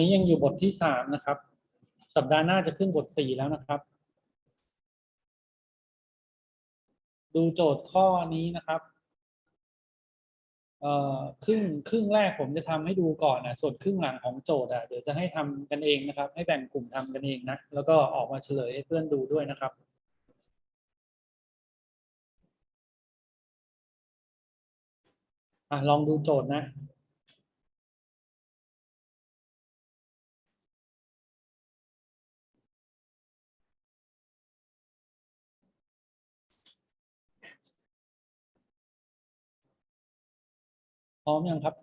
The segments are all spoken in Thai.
นี้ยังอยู่บทที่สามนะครับ สัปดาห์หน้าจะขึ้นบทสี่แล้วนะครับ ดูโจทย์ข้อนี้นะครับเอ่อครึ่งครึ่งแรกผมจะทำให้ดูก่อนนะส่วนครึ่งหลังของโจทย์อะเดี๋ยวจะให้ทำกันเองนะครับ ให้แบ่งกลุ่มทำกันเองนะแล้วก็ออกมาเฉลยให้เพื่อนดูด้วยนะครับอะลองดูโจทย์นะ ร้อมยังครับ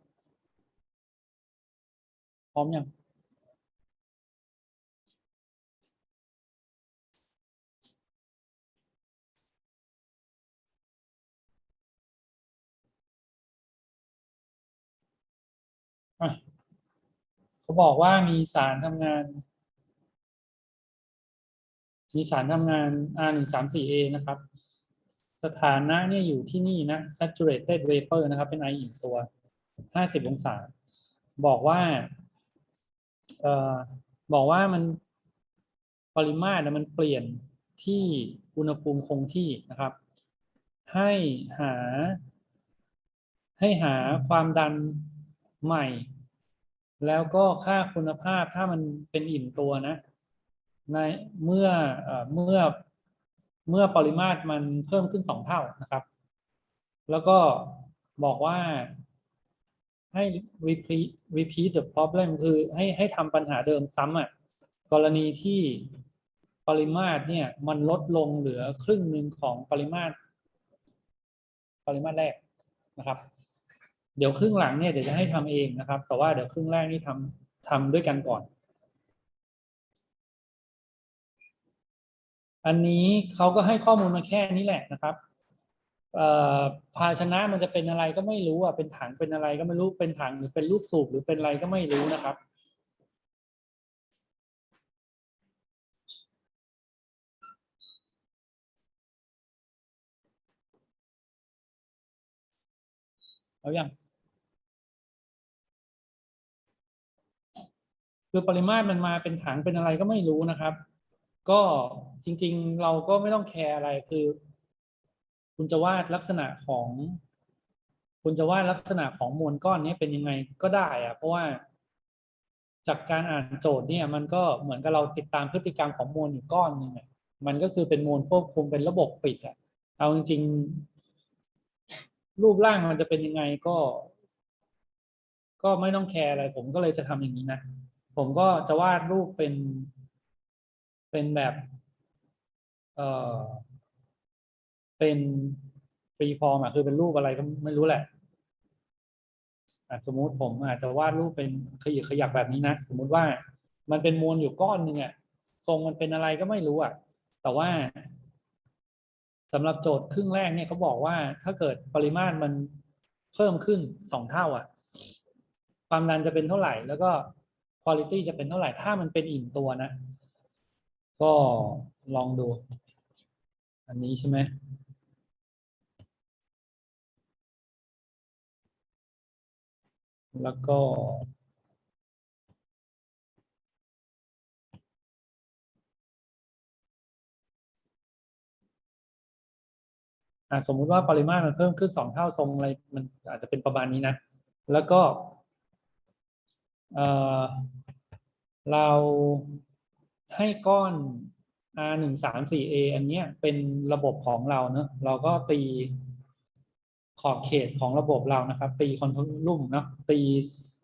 พร้อมยัง เขาบอกว่ามีสารทำงาน มีสารทำงาน R หนึ่งสามสี่ A นะครับ สถานะเนี่ยอยู่ที่นี่นะ saturated vapor นะครับ เป็นไออิ่มตัว ห้าสิบองศา บอกว่า เอ่อ บอกว่ามันปริมาตรมันเปลี่ยนที่อุณหภูมิคงที่นะครับ ให้หา ให้หาความดันใหม่ แล้วก็ค่าคุณภาพถ้ามันเป็นอิ่มตัวนะ ในเมื่อเมื่อเมื่อปริมาตรมันเพิ่มขึ้นสองเท่านะครับ แล้วก็บอกว่า ให้ repeat repeat the problem คือให้ให้ทำปัญหาเดิมซ้ำอะกรณีที่ปริมาตรเนี่ยมันลดลงเหลือครึ่งหนึ่งของปริมาตร ปริมาตรแรกนะครับ เดี๋ยวครึ่งหลังเนี่ยเดี๋ยวจะให้ทำเองนะครับ แต่ว่าเดี๋ยวครึ่งแรกนี่ทำทำด้วยกันก่อน อันนี้เขาก็ให้ข้อมูลมาแค่นี้แหละนะครับ ภาชนะมันจะเป็นอะไรก็ไม่รู้อะเป็นถังเป็นอะไรก็ไม่รู้เป็นถังหรือเป็นลูกสูบหรือเป็นอะไรก็ไม่รู้นะครับเอาอย่างคือปริมาตรมันมาเป็นถังเป็นอะไรก็ไม่รู้นะครับ ก็จริง ๆ เราก็ไม่ต้องแคร์อะไรคือ คุณจะวาดลักษณะของ คุณจะวาดลักษณะของมวลก้อนนี้เป็นยังไงก็ได้อะเพราะว่า จากการอ่านโจทย์เนี่ย มันก็เหมือนกับเราติดตามพฤติกรรมของมวลอยู่ก้อนหนึงอะมันก็คือเป็นมวลควบคุมเป็นระบบปิดอะเอาจริงๆ รูปร่างมันจะเป็นยังไงก็ ก็ไม่ต้องแคร์อะไร ผมก็เลยจะทำอย่างนี้นะผมก็จะวาดรูปเป็น เป็นแบบ เอ่อ เป็นฟรีฟอร์มอะคือเป็นรูปอะไรก็ไม่รู้แหละอะสมมุติผมอาจจะวาดรูปเป็นขยิกขยักแบบนี้นะ สมมุติว่ามันเป็นมวลอยู่ก้อนหนึ่งอะทรงมันเป็นอะไรก็ไม่รู้อะ แต่ว่าสำหรับโจทย์ครึ่งแรกเนี่ยเขาบอกว่า ถ้าเกิดปริมาตรมันเพิ่มขึ้นสองเท่าอะ ความดันจะเป็นเท่าไหร่ แล้วก็คุณภาพจะเป็นเท่าไหร่ ถ้ามันเป็นอิ่มตัวนะ ก็ลองดู อันนี้ใช่ไหม แล้วก็ สมมุติว่าปริมาตรมันเพิ่มขึ้นสองเท่าทรงอะไรมันอาจจะเป็นประมาณนี้นะ แล้วก็เออเราให้ก้อน R หนึ่งสามสี่ A อันเนี้ยเป็นระบบของเราเนอะเราก็ตี ขอบเขตของระบบเรานะครับ ตีคอนโทรลลุ่มเนาะตี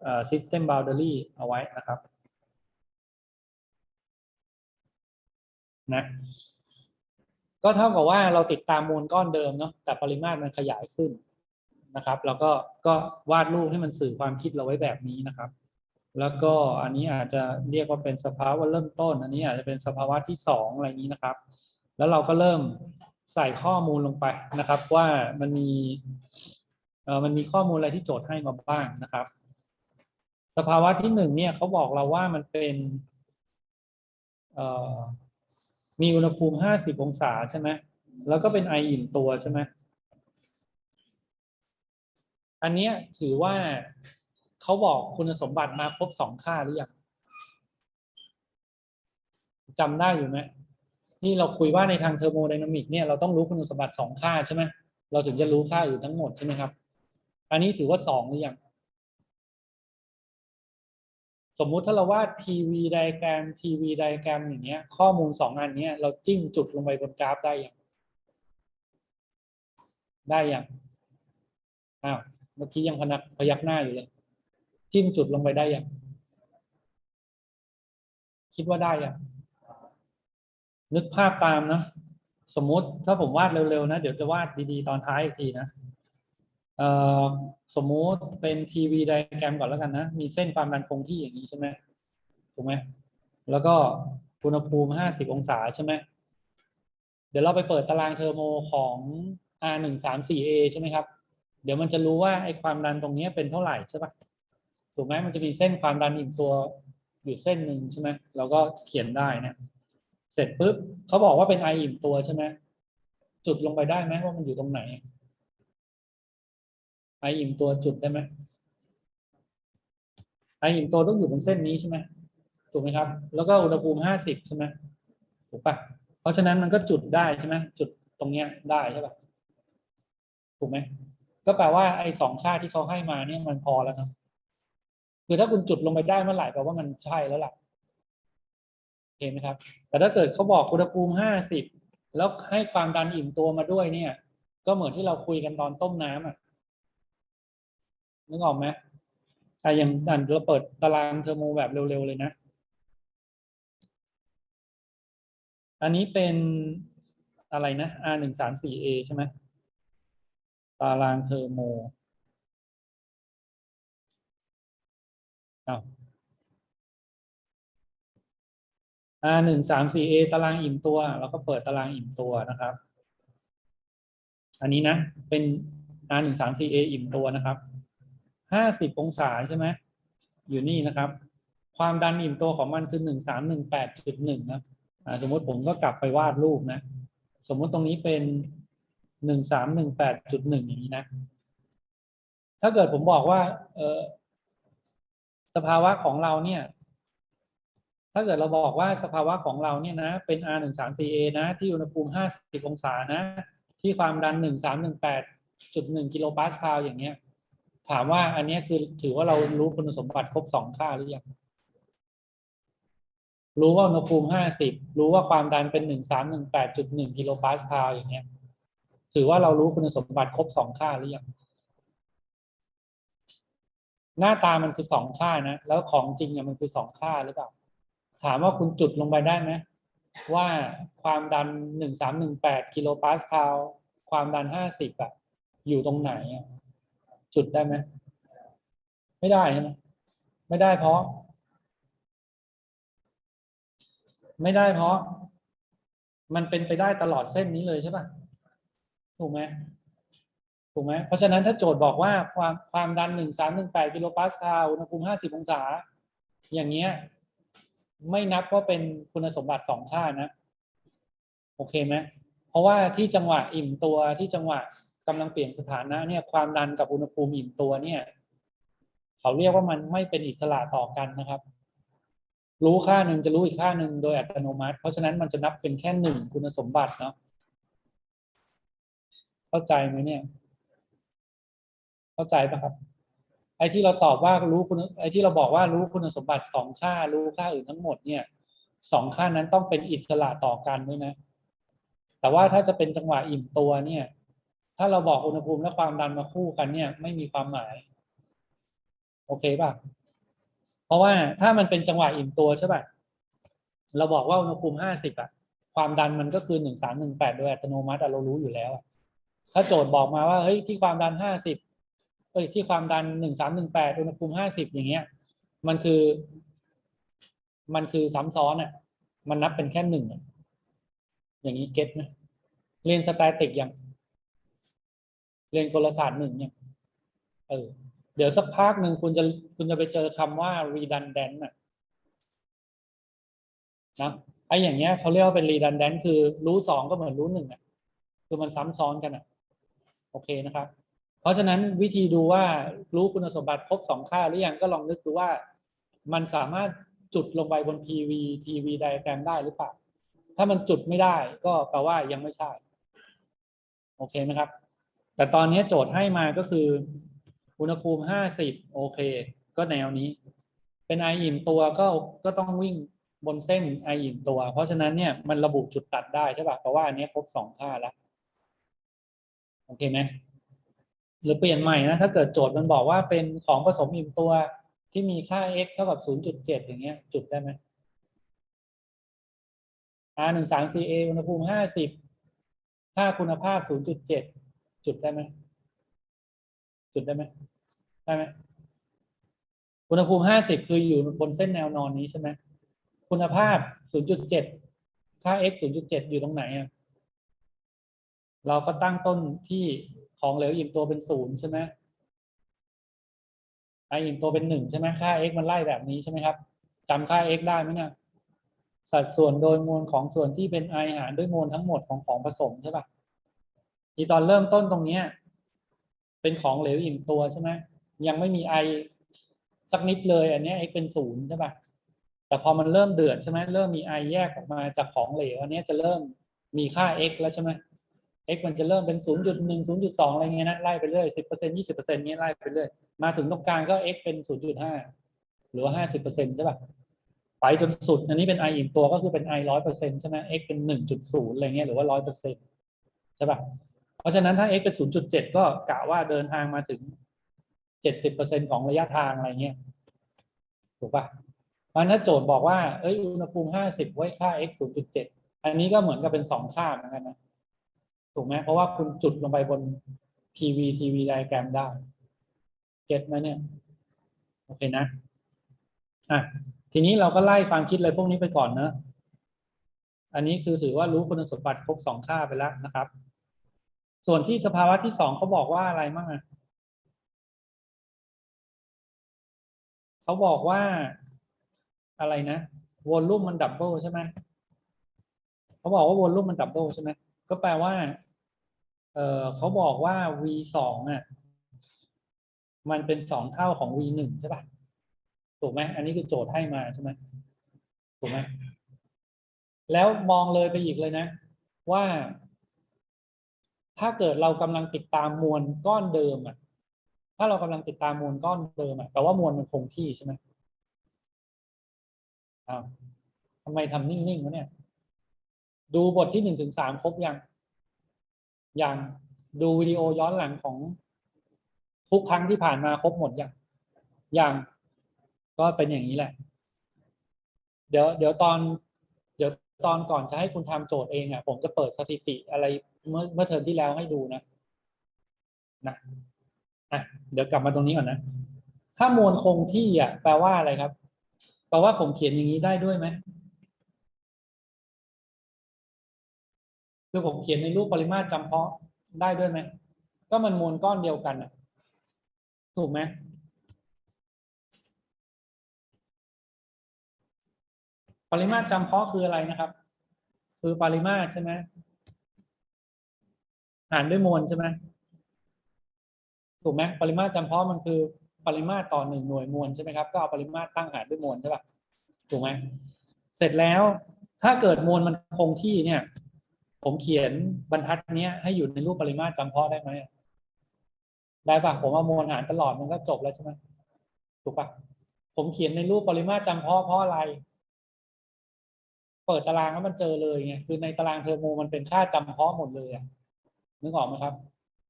เอ่อ system boundary เอาไว้นะครับนะก็เท่ากับว่าเราติดตามมวลก้อนเดิมเนาะแต่ปริมาตรมันขยายขึ้นนะครับ แล้วก็ก็วาดรูปให้มันสื่อความคิดเราไว้แบบนี้นะครับ แล้วก็อันนี้อาจจะเรียกว่าเป็นสภาวะเริ่มต้น อันนี้อาจจะเป็นสภาวะที่สองอะไรนี้นะครับ แล้วเราก็เริ่ม ใส่ข้อมูลลงไปนะครับ ว่ามันมีเออมันมีข้อมูลอะไรที่โจทย์ให้มาบ้างนะครับ สภาวะที่หนึ่งเนี่ยเขาบอกเราว่ามันเป็นเอ่อมีอุณหภูมิห้าสิบองศาใช่ไหมแล้วก็เป็นไออิ่มตัวใช่ไหมอันเนี้ยถือว่าเขาบอกคุณสมบัติมาครบสองค่าหรือยังจำได้อยู่ไหม นี่เราคุยว่าในทางเทอร์โมไดนามิกเนี่ยเราต้องรู้คุณสมบัติสองค่าใช่ไหมเราถึงจะรู้ค่าอื่นทั้งหมดใช่ไหมครับ อันนี้ถือว่าสองหรือยังสมมุติถ้าเราวาด PV ไดแกรม TV ไดแกรมอย่างเงี้ย ข้อมูลสองอันเนี้ยเราจิ้มจุดลงไปบนกราฟได้ยังได้ยังอ้าวเมื่อกี้ยังพนักพยักหน้าอยู่เลย จิ้มจุดลงไปได้ยังคิดว่าได้ยัง นึกภาพตามนะ สมมติถ้าผมวาดเร็วๆนะ เดี๋ยวจะวาดดีๆ ตอนท้ายอีกทีนะสมมุติเป็นทีวีไดแกรมก่อนแล้วกันนะ มีเส้นความดันคงที่อย่างนี้ใช่ไหมถูกไหมแล้วก็อุณหภูมิห้าสิบองศาใช่ไหมเดี๋ยวเราไปเปิดตารางเทอร์โมของ R หนึ่งสามสี่ A ใช่ไหมครับ เดี๋ยวมันจะรู้ว่าไอ้ความดันตรงนี้เป็นเท่าไหร่ใช่ปะถูกไหมมันจะมีเส้นความดันอิ่มตัวอยู่เส้นหนึ่งใช่ไหมเราก็เขียนได้นะ เสร็จปุ๊บเขาบอกว่าเป็นไออิ่มตัวใช่ไหมจุดลงไปได้ไหมว่ามันอยู่ตรงไหน ไออิ่มตัวจุดได้ไหมไออิ่มตัวต้องอยู่บนเส้นนี้ใช่ไหมถูกไหมครับ แล้วก็อุณหภูมิห้าสิบใช่ไหมถูกปะเพราะฉะนั้นมันก็จุดได้ใช่ไหมจุดตรงเนี้ยได้ใช่ปะถูกไหมก็แปลว่าไอสองค่าที่เขาให้มาเนี่ยมันพอแล้วนะคือถ้าคุณจุดลงไปได้เมื่อไหร่แปลว่ามันใช่แล้วล่ะ เห็นไหมครับ แต่ถ้าเกิดเขาบอกอุณหภูมิห้าสิบแล้วให้ความดันอิ่มตัวมาด้วยเนี่ย ก็เหมือนที่เราคุยกันตอนต้มน้ำอะนึกออกไหมอ่อย่างอันเราเปิดตารางเทอร์โมแบบเร็วๆเลยนะ อันนี้เป็นอะไรนะ R หนึ่งสามสี่ A ใช่ไหมตารางเทอร์โมอ้าว R หนึ่งสามสี่ A ตารางอิ่มตัวแล้วก็เปิดตารางอิ่มตัวนะครับ อันนี้นะ เป็น R หนึ่งสามสี่ A อิ่มตัวนะครับห้าสิบองศาใช่ไหมอยู่นี่นะครับ ความดันอิ่มตัวของมันคือหนึ่งสามหนึ่งแปดจุดหนึ่งนะอ่าสมมติผมก็กลับไปวาดรูปนะ สมมติตรงนี้เป็นหนึ่งสามหนึ่งแปดจุดหนึ่งอย่างนี้นะ ถ้าเกิดผมบอกว่า เออสภาวะของเราเนี่ย ถ้าเกิดเราบอกว่าสภาวะของเราเนี่ยนะเป็น R หนึ่งสามสี่ A นะที่อุณหภูมิห้าสิบองศานะ ที่ความดันหนึ่งสามหนึ่งแปดจุดหนึ่งกิโลปาสคาลอย่างเงี้ย ถามว่าอันนี้คือถือว่าเรารู้คุณสมบัติครบสองค่าหรือยังรู้ว่าอุณหภูมิห้าสิบรู้ว่าความดันเป็นหนึ่งสามหนึ่งแปดจุดหนึ่งกิโลปาสคาลอย่างเงี้ย ถือว่าเรารู้คุณสมบัติครบสองค่าหรือยังหน้าตามันคือสองค่านะ แล้วของจริงเนี่ยมันคือสองค่าหรือเปล่า ถามว่าคุณจุดลงไปได้ไหมว่าความดันหนึ่งสามหนึ่งแปดกิโลปาสคาลความดันห้าสิบอะอยู่ตรงไหนอะจุดได้ไหมไม่ได้ใช่ไหมไม่ได้เพราะ ไม่ได้เพราะ มันเป็นไปได้ตลอดเส้นนี้เลยใช่ปะถูกไหมถูกไหมเพราะฉะนั้นถ้าโจทย์บอกว่าความความดันหนึ่งสามหนึ่งแปดกิโลปาสคาลอุณหภูมิห้าสิบองศา อย่างเงี้ย ไม่นับว่าเป็นคุณสมบัติสองค่านะ โอเคไหมเพราะว่าที่จังหวะอิ่มตัวที่จังหวะกำลังเปลี่ยนสถานะเนี่ยความดันกับอุณหภูมิอิ่มตัวเนี่ย เขาเรียกว่ามันไม่เป็นอิสระต่อกันนะครับ รู้ค่าหนึ่งจะรู้อีกค่าหนึ่งโดยอัตโนมัติ เพราะฉะนั้นมันจะนับเป็นแค่หนึ่งคุณสมบัติเนาะเข้าใจไหมเนี่ย เข้าใจปะครับ ไอ้ที่เราตอบว่ารู้คุณไอ้ที่เราบอกว่ารู้คุณสมบัติสองค่า รู้ค่าอื่นทั้งหมดเนี่ยสองค่านั้นต้องเป็นอิสระต่อกันด้วยนะ แต่ว่าถ้าจะเป็นจังหวะอิ่มตัวเนี่ย ถ้าเราบอกอุณหภูมิและความดันมาคู่กันเนี่ย ไม่มีความหมาย โอเคป่ะ เพราะว่าถ้ามันเป็นจังหวะอิ่มตัวใช่ป่ะเราบอกว่าอุณหภูมิห้าสิบอะความดันมันก็คือหนึ่งสามหนึ่งแปดโดยอัตโนมัติอะเรารู้อยู่แล้ว ถ้าโจทย์บอกมาว่าเฮ้ยที่ความดันห้าสิบ เอ้ยที่ความดันหนึ่งสามหนึ่งแปดอุณหภูมิห้าสิบอย่างเงี้ย มันคือ มันคือซ้ำซ้อนอะมันนับเป็นแค่หนึ่งอย่างนี้เก็ตไหมเรียนสแตติกอยังเรียนกลศาสตร์หนึ่งเนี่ยเออเดี๋ยวสักพักหนึ่งคุณจะคุณจะไปเจอคำว่า redundant น่ะนะไออย่างเงี้ยเขาเรียกว่าเป็น redundant คือรู้สองก็เหมือนรู้หนึ่งอะ คือมันซ้ำซ้อนกันอะ โอเคนะครับ เพราะฉะนั้นวิธีดูว่ารู้คุณสมบัติครบสองค่าหรือยังก็ลองนึกดูว่า มันสามารถจุดลงไปบน PV TV ไดแกรมได้หรือเปล่า ถ้ามันจุดไม่ได้ก็แปลว่ายังไม่ใช่ โอเคไหมครับ แต่ตอนนี้โจทย์ให้มาก็คือ อุณหภูมิ 50 โอเค ก็แนวนี้ เป็นไออิ่มตัวก็ก็ต้องวิ่งบนเส้นไออิ่มตัว เพราะฉะนั้นเนี่ยมันระบุจุดตัดได้ใช่ป่ะเพราะว่าอันนี้ครบสองค่าแล้ว โอเคไหม หรือเปลี่ยนใหม่นะถ้าเกิดโจทย์มันบอกว่าเป็นของผสมอิ่มตัวที่มีค่า x เท่ากับ 0.7 อย่างเงี้ย จุดได้ไหม r หนึ่งสาม ca อุณหภูมิห้าสิบค่าคุณภาพ 0.7 จุดได้ไหม จุดได้ไหม ได้ไหม อุณหภูมิ 50 คืออยู่บนเส้นแนวนอนนี้ใช่ไหม คุณภาพ 0.7 ค่า x 0.7 อยู่ตรงไหนอะ เราก็ตั้งต้นที่ ของเหลวอิ่มตัวเป็นศูนย์ใช่ไหมไออิ่มตัวเป็นหนึ่งใช่ไหมค่า x มันไล่แบบนี้ใช่ไหมครับจำค่า x ได้ไหมเนี่ยสัดส่วนโดยมวลของส่วนที่เป็นไอหารด้วยมวลทั้งหมดของของผสมใช่ปะที่ตอนเริ่มต้นตรงเนี้ยเป็นของเหลวอิ่มตัวใช่ไหมยังไม่มีไอสักนิดเลยอันนี้ x เป็นศูนย์ใช่ปะแต่พอมันเริ่มเดือดใช่ไหมเริ่มมีไอแยกออกมาจากของเหลวอันนี้จะเริ่มมีค่า x แล้วใช่ไหม x มันจะเริ่มเป็น 0.1 0.2 อะไรเงี้ยนะไล่ไปเรื่อย 10% 20%เงี้ยไล่ไปเรื่อย มาถึงตรงกลางก็ x เป็น 0.5 หรือว่า 50%ใช่ป่ะไปจนสุด อันนี้เป็น i อิ่มตัวก็คือเป็น i 100%ใช่ไหม x เป็น 1.0 อะไรเงี้ยหรือว่า 100%ใช่ป่ะเพราะฉะนั้นถ้า x เป็น 0.7 ก็กะว่าเดินทางมาถึง 70%ของระยะทางอะไรเงี้ยถูกป่ะเพราะฉะนั้นถ้าโจทย์บอกว่าเอ้ยอุณหภูมิ 50 ไว้ค่า x 0.7 อันนี้ก็เหมือนกับเป็นสองค่าเหมือนกันนะ ถูกไหมเพราะว่าคุณจุดลงไปบน PV TV ไดแกรมได้เก็ตไหมเนี่ย โอเคนะอะทีนี้เราก็ไล่ความคิดอะไรพวกนี้ไปก่อนเนอะอันนี้คือถือว่ารู้คุณสมบัติครบสองค่าไปแล้วนะครับ ส่วนที่สภาวะที่สองเขาบอกว่าอะไรมั่งอะเขาบอกว่าอะไรนะวอลลุ่มมันดับเบิลใช่ไหมเขาบอกว่าวอลลุ่มมันดับเบิลใช่ไหม ก็แปลว่า เออเขาบอกว่า v สองอะ มันเป็นสองเท่าของ v หนึ่งใช่ปะถูกไหมอันนี้คือโจทย์ให้มาใช่ไหมถูกไหมแล้วมองเลยไปอีกเลยนะ ว่า ถ้าเกิดเรากำลังติดตามมวลก้อนเดิมอะ ถ้าเรากำลังติดตามมวลก้อนเดิมอะแปลว่ามวลมันคงที่ใช่ไหมอ้าวทำไมทำนิ่งๆวะเนี่ย ดูบทที่หนึ่งถึงสามครบยัง ยังดูวิดีโอย้อนหลังของทุกครั้งที่ผ่านมาครบหมดยังยังก็เป็นอย่างนี้แหละ เดี๋ยวเดี๋ยวตอน เดี๋ยวตอนก่อนจะให้คุณทำโจทย์เองอะผมจะเปิดสถิติอะไรเมื่อเมื่อเทอมที่แล้วให้ดูนะนะอะเดี๋ยวกลับมาตรงนี้ก่อนนะ ถ้ามวลคงที่อะแปลว่าอะไรครับ แปลว่าผมเขียนอย่างนี้ได้ด้วยไหม คือผมเขียนในรูปปริมาตรจำเพาะได้ด้วยไหมก็มันมวลก้อนเดียวกันอะถูกไหมปริมาตรจำเพาะคืออะไรนะครับ คือปริมาตรใช่ไหมหารด้วยมวลใช่ไหมถูกไหมปริมาตรจำเพาะมันคือปริมาตรต่อหนึ่งหน่วยมวลใช่ไหมครับก็เอาปริมาตรตั้งหารด้วยมวลใช่ปะถูกไหมเสร็จแล้วถ้าเกิดมวลมันคงที่เนี่ย ผมเขียนบรรทัดเนี้ยให้อยู่ในรูปปริมาตรจำเพาะได้ไหมได้ปะผมเอามวลหารตลอดมันก็จบแล้วใช่ไหมถูกปะผมเขียนในรูปปริมาตรจำเพาะเพราะอะไร เปิดตารางแล้วมันเจอเลยไงคือในตารางเทอร์โมมันเป็นค่าจำเพาะหมดเลยนึกออกไหมครับ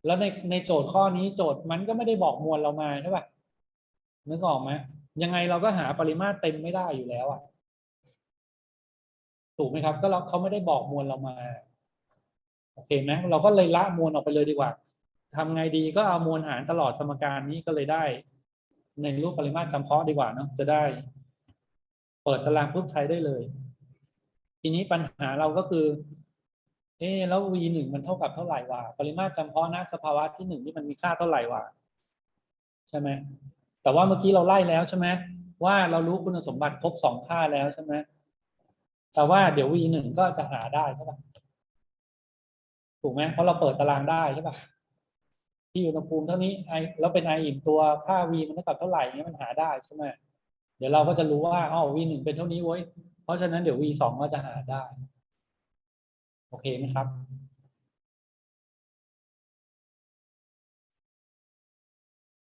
แล้วในในโจทย์ข้อนี้โจทย์มันก็ไม่ได้บอกมวลเรามาใช่ปะนึกออกไหมยังไงเราก็หาปริมาตรเต็มไม่ได้อยู่แล้วอะถูกไหมครับ ก็เราเขาไม่ได้บอกมวลเรามา โอเคไหมเราก็เลยละมวลออกไปเลยดีกว่าทำไงดีก็เอามวลหารตลอดสมการนี้ก็เลยได้ ในรูปปริมาตรจำเพาะดีกว่าเนาะจะได้ เปิดตารางปุ๊บใช้ได้เลย ทีนี้ปัญหาเราก็คือ เอ๊แล้ว v หนึ่งมันเท่ากับเท่าไหร่วะปริมาตรจำเพาะณสภาวะที่หนึ่งนี่มันมีค่าเท่าไหร่วะใช่ไหมแต่ว่าเมื่อกี้เราไล่แล้วใช่ไหมว่าเรารู้คุณสมบัติครบสองค่าแล้วใช่ไหมแต่ว่าเดี๋ยว v หนึ่งก็จะหาได้ใช่ปะ ถูกไหมเพราะเราเปิดตารางได้ใช่ปะที่อุณหภูมิเท่านี้ไอแล้วเป็นไออิ่มตัวค่า v มันเท่ากับเท่าไหร่เนี้ยมันหาได้ใช่ไหมเดี๋ยวเราก็จะรู้ว่าอ๋อ v หนึ่งเป็นเท่านี้เว้ยเพราะฉะนั้นเดี๋ยว v สองก็จะหาได้ โอเคไหมครับ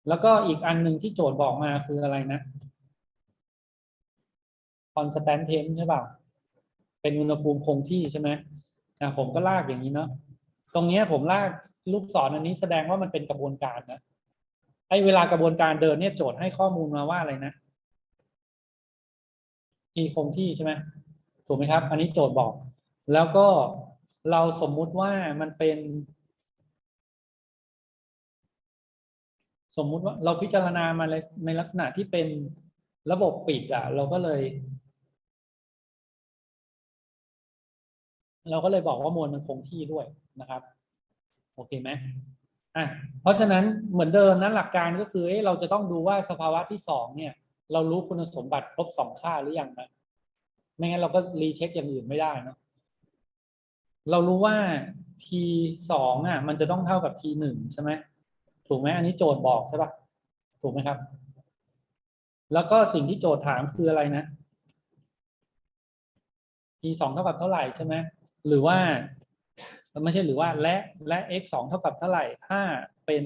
แล้วก็อีกอันหนึ่งที่โจทย์บอกมาคืออะไรนะ constant temp ใช่ป่ะ เป็นอุณหภูมิคงที่ใช่ไหมอะผมก็ลากอย่างนี้เนาะ ตรงนี้ผมลากลูกศรอันนี้แสดงว่ามันเป็นกระบวนการนะไอ้เวลากระบวนการเดินเนี่ยโจทย์ให้ข้อมูลมาว่าอะไรนะที่คงที่ใช่ไหมถูกไหมครับ อันนี้โจทย์บอก แล้วก็เราสมมุติว่ามันเป็น สมมุติว่าเราพิจารณามาในลักษณะที่เป็นระบบปิดอะ เราก็เลย เราก็เลยบอกว่ามวลมันคงที่ด้วยนะครับ โอเคไหมอะเพราะฉะนั้นเหมือนเดิมนะหลักการก็คือเอ๊ะเราจะต้องดูว่าสภาวะที่สองเนี่ย เรารู้คุณสมบัติครบสองค่าหรือยังนะไม่งั้นเราก็รีเช็คอย่างอื่นไม่ได้เนะเรารู้ว่า t สองอะ มันจะต้องเท่ากับ t หนึ่งใช่ไหมถูกไหมอันนี้โจทย์บอกใช่ปะถูกไหมครับ แล้วก็สิ่งที่โจทย์ถามคืออะไรนะ t สองเท่ากับเท่าไหร่ใช่ไหม หรือว่าไม่ใช่หรือว่าและและ x สองเท่ากับเท่าไหร่ ถ้าเป็น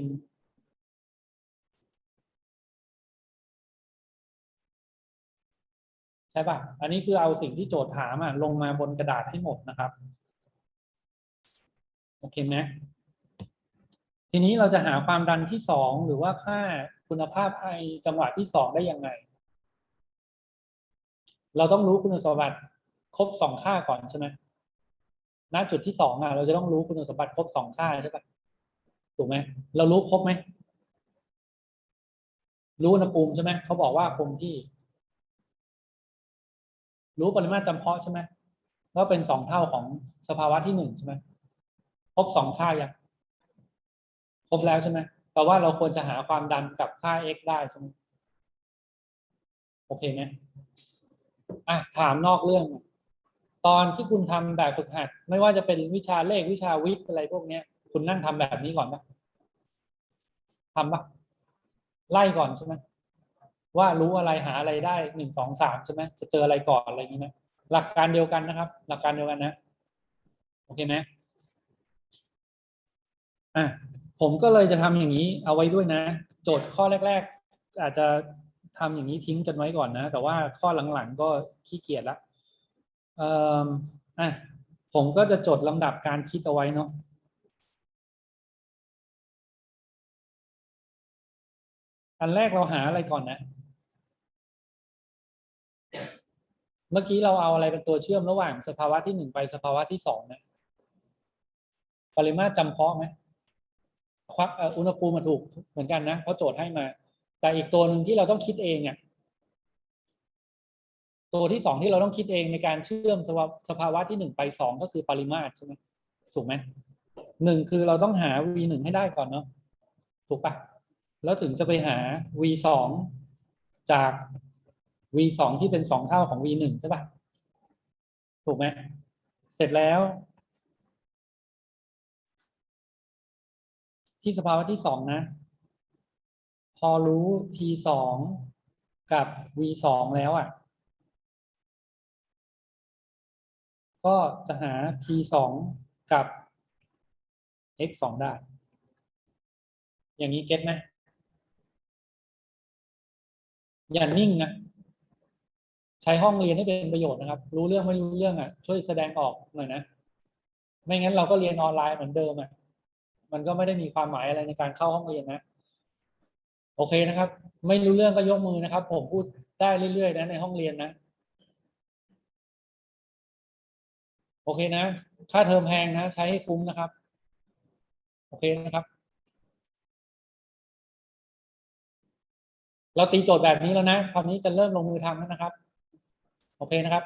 ใช่ป่ะ อันนี้คือเอาสิ่งที่โจทย์ถามอะลงมาบนกระดาษให้หมดนะครับ โอเคไหมทีนี้เราจะหาความดันที่สองหรือว่าค่าคุณภาพไอจังหวะที่สองได้ยังไง เราต้องรู้คุณสมบัติครบสองค่าก่อนใช่ไหม ณจุดที่สองอะเราจะต้องรู้คุณสมบัติครบสองค่าใช่ปะถูกไหมเรารู้ครบไหมรู้อุณหภูมิใช่ไหมเขาบอกว่าคงที่ รู้ปริมาตรจำเพาะใช่ไหมว่าเป็นสองเท่าของสภาวะที่หนึ่งใช่ไหมครบสองค่ายังครบแล้วใช่ไหมแปลว่าเราควรจะหาความดันกับค่า x ได้ใช่ไหมโอเคไหมอะถามนอกเรื่อง ตอนที่คุณทำแบบฝึกหัด ไม่ว่าจะเป็นวิชาเลขวิชาวิทย์อะไรพวกเนี้ย คุณนั่งทำแบบนี้ก่อนปะทำปะไล่ก่อนใช่ไหมว่ารู้อะไรหาอะไรได้หนึ่งสองสามใช่ไหมจะเจออะไรก่อนอะไรอย่างนี้นะหลักการเดียวกันนะครับ หลักการเดียวกันนะโอเคไหมอะผมก็เลยจะทำอย่างนี้ เอาไว้ด้วยนะ โจทย์ข้อแรก ๆ อาจจะทำอย่างนี้ทิ้งกันไว้ก่อนนะ แต่ว่าข้อหลังๆ ก็ขี้เกียจละ อ่ออะผมก็จะจดลำดับการคิดเอาไว้เนาะอันแรกเราหาอะไรก่อนนะ เมื่อกี้เราเอาอะไรเป็นตัวเชื่อมระหว่างสภาวะที่หนึ่งไปสภาวะที่สองนะปริมาตรจำเพาะไหมควักอุณหภูมิมาถูกเหมือนกันนะเพราะโจทย์ให้มา แต่อีกตัวหนึ่งที่เราต้องคิดเองอะ ตัวที่สองที่เราต้องคิดเองในการเชื่อมสภาสภาวะที่หนึ่งไปสองก็คือปริมาตรใช่ไหมถูกไหมหนึ่งคือเราต้องหา v หนึ่งให้ได้ก่อนเนาะถูกปะแล้วถึงจะไปหา v สองจาก v สองที่เป็นสองเท่าของ v หนึ่งใช่ปะถูกไหมเสร็จแล้ว ที่สภาวะที่สองนะ พอรู้ t สองกับ v สองแล้วอะ ก็จะหา t สองกับ x สองได้ อย่างนี้เก็ตไหมอย่านิ่งนะ ใช้ห้องเรียนให้เป็นประโยชน์นะครับ รู้เรื่องไม่รู้เรื่องอะ ช่วยแสดงออกหน่อยนะ ไม่งั้นเราก็เรียนออนไลน์เหมือนเดิมอะ มันก็ไม่ได้มีความหมายอะไรในการเข้าห้องเรียนนะ โอเคนะครับ ไม่รู้เรื่องก็ยกมือนะครับ ผมพูดได้เรื่อยๆนะในห้องเรียนนะ โอเคนะ ค่าเทอมแพงนะ ใช้ให้คุ้มนะครับ โอเคนะครับ เราตีโจทย์แบบนี้แล้วนะ คราวนี้จะเริ่มลงมือทำแล้วนะครับ โอเคนะครับ